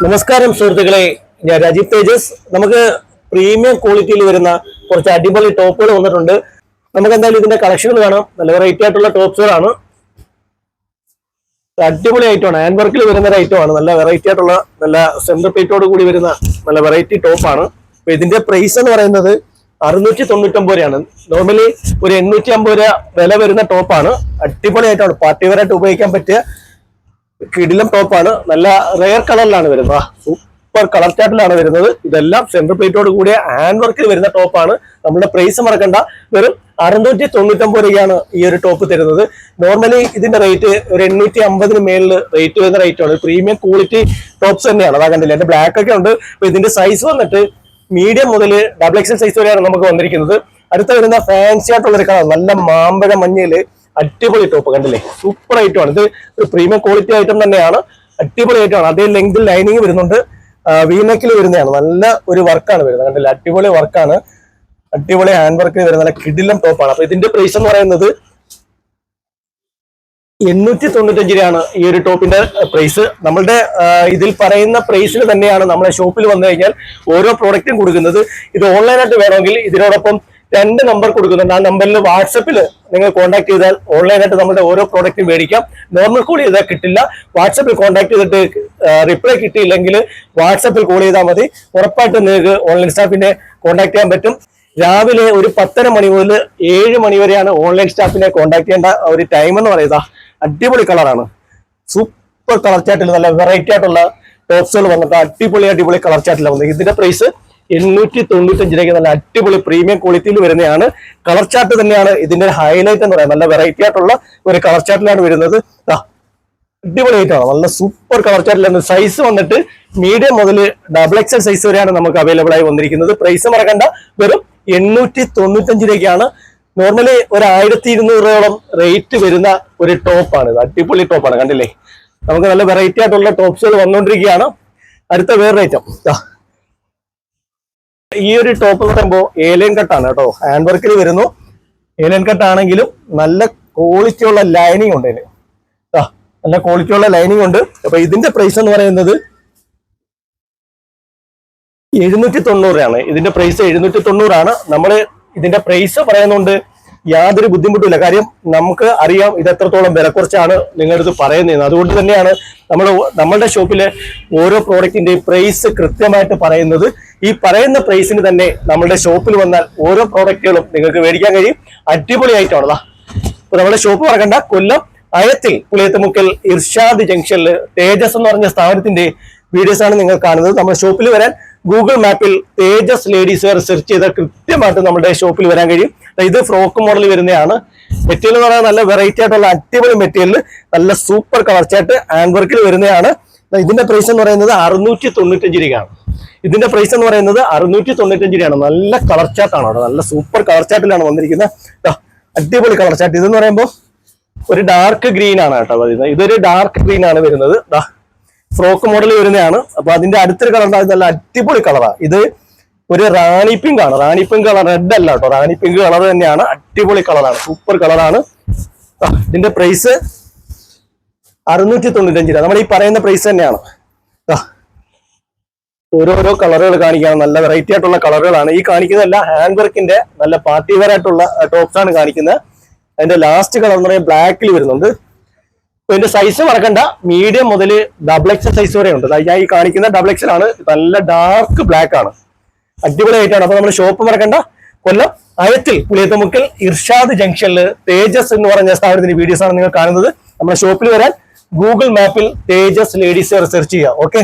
നമസ്കാരം സുഹൃത്തുക്കളെ. ഞാൻ രാജീവ് തേജസ്. നമുക്ക് പ്രീമിയം ക്വാളിറ്റിയിൽ വരുന്ന കുറച്ച് അടിപൊളി ടോപ്പുകൾ വന്നിട്ടുണ്ട്. നമുക്ക് എന്തായാലും ഇതിന്റെ കളക്ഷൻ കാണാം. നല്ല വെറൈറ്റി ആയിട്ടുള്ള ടോപ്സുകളാണ്. അടിപൊളി ഐറ്റമാണ് ഹാൻഡ് വർക്കിൽ വരുന്ന ഒരു ഐറ്റമാണ് നല്ല വെറൈറ്റി ആയിട്ടുള്ള നല്ല സെന്റർ പ്ലേറ്റോട് കൂടി വരുന്ന നല്ല വെറൈറ്റി ടോപ്പാണ് അപ്പൊ ഇതിന്റെ പ്രൈസ് എന്ന് പറയുന്നത് അറുന്നൂറ്റി തൊണ്ണൂറ്റൊമ്പത് രൂപയാണ്. നോർമലി ഒരു എണ്ണൂറ്റി അമ്പത് രൂപ വില വരുന്ന ടോപ്പാണ് അടിപൊളി ആയിട്ടാണ് പാർട്ടി വെയറായിട്ട് ഉപയോഗിക്കാൻ പറ്റിയ കിടിലം ടോപ്പാണ് നല്ല റെയർ കളറിലാണ് വരുന്നത്. സൂപ്പർ കളർ ചാർട്ടിലാണ് വരുന്നത്. ഇതെല്ലാം സെൻട്രൽ പ്ലേറ്റോട് കൂടിയ ഹാൻഡ് വർക്കിൽ വരുന്ന ടോപ്പാണ് നമ്മുടെ പ്രൈസ് മറക്കണ്ട. വെറും അറുന്നൂറ്റി തൊണ്ണൂറ്റൊമ്പത് രൂപയാണ് ഈ ഒരു ടോപ്പ് തരുന്നത്. നോർമലി ഇതിന്റെ റേറ്റ് ഒരു എണ്ണൂറ്റി അമ്പതിന് മേളിൽ റേറ്റ് വരുന്ന റേറ്റ് ആണ്. പ്രീമിയം ക്വാളിറ്റി ടോപ്സ് തന്നെയാണ്. അതാ കണ്ടില്ല? എന്റെ ബ്ലാക്ക് ഒക്കെ ഉണ്ട്. അപ്പൊ ഇതിന്റെ സൈസ് വന്നിട്ട് മീഡിയം മുതൽ ഡബിൾ എക്സൽ സൈസ് വരെയാണ് നമുക്ക് വന്നിരിക്കുന്നത്. അടുത്ത വരുന്ന ഫാൻസി ആയിട്ടുള്ള ഒരു കളർ നല്ല മാമ്പഴ മഞ്ഞയിൽ അടിപൊളി ടോപ്പ് കണ്ടില്ലേ? സൂപ്പർ ഐറ്റമാണ് ഇത് ഒരു പ്രീമിയം ക്വാളിറ്റി ഐറ്റം തന്നെയാണ്. അടിപൊളി ഐറ്റമാണ് അതേ ലെങ്ത് ലൈനിങ് വരുന്നുണ്ട്. വീനെക്കിൽ വരുന്നതാണ്. നല്ല ഒരു വർക്കാണ് വരുന്നത്. കണ്ടില്ലേ? അടിപൊളി വർക്കാണ് അടിപൊളി ഹാൻഡ് വർക്കിൽ വരുന്ന നല്ല കിടിലം ടോപ്പാണ് അപ്പൊ ഇതിന്റെ പ്രൈസ് എന്ന് പറയുന്നത് എണ്ണൂറ്റി തൊണ്ണൂറ്റഞ്ച് രൂപയാണ് ഈ ഒരു ടോപ്പിന്റെ പ്രൈസ് നമ്മളുടെ ഇതിൽ പറയുന്ന പ്രൈസിൽ തന്നെയാണ് നമ്മളെ ഷോപ്പിൽ വന്നു കഴിഞ്ഞാൽ ഓരോ പ്രോഡക്റ്റും കൊടുക്കുന്നത്. ഇത് ഓൺലൈനായിട്ട് വേണമെങ്കിൽ ഇതിനോടൊപ്പം രണ്ട് നമ്പർ കൊടുക്കുന്നുണ്ട്. ആ നമ്പറിൽ വാട്സപ്പിൽ നിങ്ങൾ കോൺടാക്ട് ചെയ്താൽ ഓൺലൈനായിട്ട് നമ്മുടെ ഓരോ പ്രോഡക്റ്റും മേടിക്കാം. നോർമൽ കോൾ ചെയ്താൽ കിട്ടില്ല. വാട്സപ്പിൽ കോൺടാക്ട് ചെയ്തിട്ട് റിപ്ലൈ കിട്ടിയില്ലെങ്കിൽ വാട്സപ്പിൽ കോൾ ചെയ്താൽ മതി. ഉറപ്പായിട്ടും നിങ്ങൾക്ക് ഓൺലൈൻ സ്റ്റാഫിനെ കോൺടാക്ട് ചെയ്യാൻ പറ്റും. രാവിലെ ഒരു പത്തര മണി മുതൽ ഏഴ് മണി വരെയാണ് ഓൺലൈൻ സ്റ്റാഫിനെ കോൺടാക്ട് ചെയ്യേണ്ട ഒരു ടൈം എന്ന് പറയുന്നത്. അടിപൊളി കളറാണ് സൂപ്പർ കളർ ചാറ്റിൽ നല്ല വെറൈറ്റി ആയിട്ടുള്ള ടോപ്സുകൾ വന്നിട്ട് അടിപൊളി അടിപൊളി കളർ ചാർട്ടിലാണ് വന്നത് ഇതിന്റെ പ്രൈസ് എണ്ണൂറ്റി തൊണ്ണൂറ്റഞ്ച് രൂപയ്ക്ക് നല്ല അടിപൊളി പ്രീമിയം ക്വാളിറ്റിയിൽ വരുന്നതാണ്. കളർ ചാർട്ട് തന്നെയാണ് ഇതിന്റെ ഹൈലൈറ്റ് എന്ന് പറയുന്നത് നല്ല വെറൈറ്റി ആയിട്ടുള്ള ഒരു കളർ ചാർട്ടിലാണ് വരുന്നത്. അടിപൊളി ആയിട്ടാണ് നല്ല സൂപ്പർ കളർ ചാർട്ടിലാണ് സൈസ് വന്നിട്ട് മീഡിയം മുതൽ ഡബിൾ എക്സൽ സൈസ് വരെയാണ് നമുക്ക് അവൈലബിൾ ആയി വന്നിരിക്കുന്നത്. പ്രൈസ് മറക്കണ്ട. വെറും എണ്ണൂറ്റി തൊണ്ണൂറ്റഞ്ച് രൂപയ്ക്കാണ്. നോർമലി ഒരു ആയിരത്തി ഇരുന്നൂറോളം റേറ്റ് വരുന്ന ഒരു ടോപ്പാണ് ഇത് അടിപൊളി ടോപ്പാണ് കണ്ടില്ലേ? നമുക്ക് നല്ല വെറൈറ്റി ആയിട്ടുള്ള ടോപ്സുകൾ വന്നുകൊണ്ടിരിക്കുകയാണ് അടുത്ത വേറൊരു ഐറ്റം ഈ ഒരു ടോപ്പ് എന്ന് പറയുമ്പോൾ ഏലിയൻ കട്ടാണ് കേട്ടോ. ഹാൻഡ് വർക്കിൽ വരുന്നു. ഏലിയൻ കട്ടാണെങ്കിലും നല്ല ക്വാളിറ്റി ഉള്ള ലൈനിങ് ഉണ്ട് ഇതിന് നല്ല ക്വാളിറ്റി ഉള്ള ലൈനിങ് ഉണ്ട്. അപ്പൊ ഇതിന്റെ പ്രൈസ് എന്ന് പറയുന്നത് എഴുന്നൂറ്റി തൊണ്ണൂറാണ് ഇതിന്റെ പ്രൈസ് എഴുന്നൂറ്റി തൊണ്ണൂറാണ് നമ്മൾ ഇതിന്റെ പ്രൈസ് പറയുന്നുണ്ട് യാതൊരു ബുദ്ധിമുട്ടില്ല കാര്യം നമുക്ക് അറിയാം ഇത് എത്രത്തോളം വില കുറച്ചാണ് നിങ്ങളുടെ അടുത്ത് പറയുന്നത് അതുകൊണ്ട് തന്നെയാണ് നമ്മൾ നമ്മളുടെ ഷോപ്പിലെ ഓരോ പ്രോഡക്റ്റിന്റെയും പ്രൈസ് കൃത്യമായിട്ട് പറയുന്നത്. ഈ പറയുന്ന പ്രൈസിന് തന്നെ നമ്മുടെ ഷോപ്പിൽ വന്നാൽ ഓരോ പ്രോഡക്റ്റുകളും നിങ്ങൾക്ക് മേടിക്കാൻ കഴിയും. അടിപൊളിയായിട്ടാണല്ലോ അപ്പൊ നമ്മുടെ ഷോപ്പ് മറക്കണ്ട. കൊല്ലം അയത്തിൽ പുളിയത്തുമുക്കൽ ഇർഷാദ് ജംഗ്ഷനിൽ തേജസ് എന്ന് പറഞ്ഞ സ്ഥാപനത്തിന്റെ വീഡിയോസ് ആണ് നിങ്ങൾ കാണുന്നത്. നമ്മുടെ ഷോപ്പിൽ വരാൻ ഗൂഗിൾ മാപ്പിൽ തേജസ് ലേഡീസ് വെയർ സെർച്ച് ചെയ്താൽ കൃത്യമായിട്ട് നമ്മുടെ ഷോപ്പിൽ വരാൻ കഴിയും. ഇത് ഫ്രോക്ക് മോഡൽ വരുന്നതാണ്. മെറ്റീരിയൽ എന്ന് പറയുന്നത് നല്ല വെറൈറ്റി ആയിട്ടുള്ള അടിപൊളി മെറ്റീരിയൽ നല്ല സൂപ്പർ കളർ ആൻഡ് വർക്കിൽ വരുന്നതാണ്. ഇതിന്റെ പ്രൈസ് എന്ന് പറയുന്നത് അറുന്നൂറ്റി തൊണ്ണൂറ്റഞ്ച് രൂപയാണ്. ഇതിന്റെ പ്രൈസ് എന്ന് പറയുന്നത് അറുന്നൂറ്റി തൊണ്ണൂറ്റഞ്ച് രൂപയാണ് നല്ല കളർ ചാർട്ടാണ് അവിടെ. നല്ല സൂപ്പർ കളർ ചാർട്ടിലാണ് വന്നിരിക്കുന്നത്. അടിപൊളി കളർ ചാർട്ട് ഇതെന്ന് പറയുമ്പോൾ ഒരു ഡാർക്ക് ഗ്രീൻ ആണ് കേട്ടോ വരുന്നത്. ഇതൊരു ഡാർക്ക് ഗ്രീൻ ആണ് വരുന്നത്. ഫ്രോക്ക് മോഡൽ വരുന്നതാണ്. അപ്പൊ അതിന്റെ അടുത്തൊരു കളർ നല്ല അടിപൊളി കളറാണ് ഇത് ഒരു റാണി പിങ്ക് ആണ്. റാണി പിങ്ക് കളർ റെഡ് അല്ല കേട്ടോ. റാണി പിങ്ക് കളർ തന്നെയാണ്. അടിപൊളി കളറാണ് സൂപ്പർ കളറാണ് ഇതിന്റെ പ്രൈസ് അറുന്നൂറ്റി തൊണ്ണൂറ്റഞ്ച് രൂപ നമ്മൾ ഈ പറയുന്ന പ്രൈസ് തന്നെയാണ്. ഓരോരോ കളറുകൾ കാണിക്കുകയാണ് നല്ല വെറൈറ്റി ആയിട്ടുള്ള കളറുകളാണ്. ഈ കാണിക്കുന്നതല്ല ഹാൻഡ് വർക്കിന്റെ നല്ല പാർട്ടി വെയർ ആയിട്ടുള്ള ടോപ്സ് ആണ് കാണിക്കുന്നത്. അതിന്റെ ലാസ്റ്റ് കളർ എന്ന് പറയുന്നത് ബ്ലാക്കിൽ വരുന്നുണ്ട്. അപ്പൊ ഇതിന്റെ സൈസ് മറക്കണ്ട. മീഡിയം മുതൽ ഡബിൾ എക്സൽ സൈസ് വരെ ഉണ്ട്. ഞാൻ ഈ കാണിക്കുന്ന ഡബിൾ എക്സൽ ആണ് നല്ല ഡാർക്ക് ബ്ലാക്ക് ആണ്. അടിപൊളിയായിട്ടാണ്. അപ്പൊ നമ്മൾ ഷോപ്പ് മറക്കണ്ട. കൊല്ലം അയത്തിൽ പുളിയത്തുമുക്കൽ ഇർഷാദ് ജംഗ്ഷനിൽ തേജസ് എന്ന് പറഞ്ഞ സ്ഥാപനത്തിന്റെ വീഡിയോസ് ആണ് നിങ്ങൾ കാണുന്നത്. നമ്മുടെ ഷോപ്പിൽ വരാൻ ഗൂഗിൾ മാപ്പിൽ തേജസ് ലേഡീസ് സെർച്ച് ചെയ്യുക. ഓക്കെ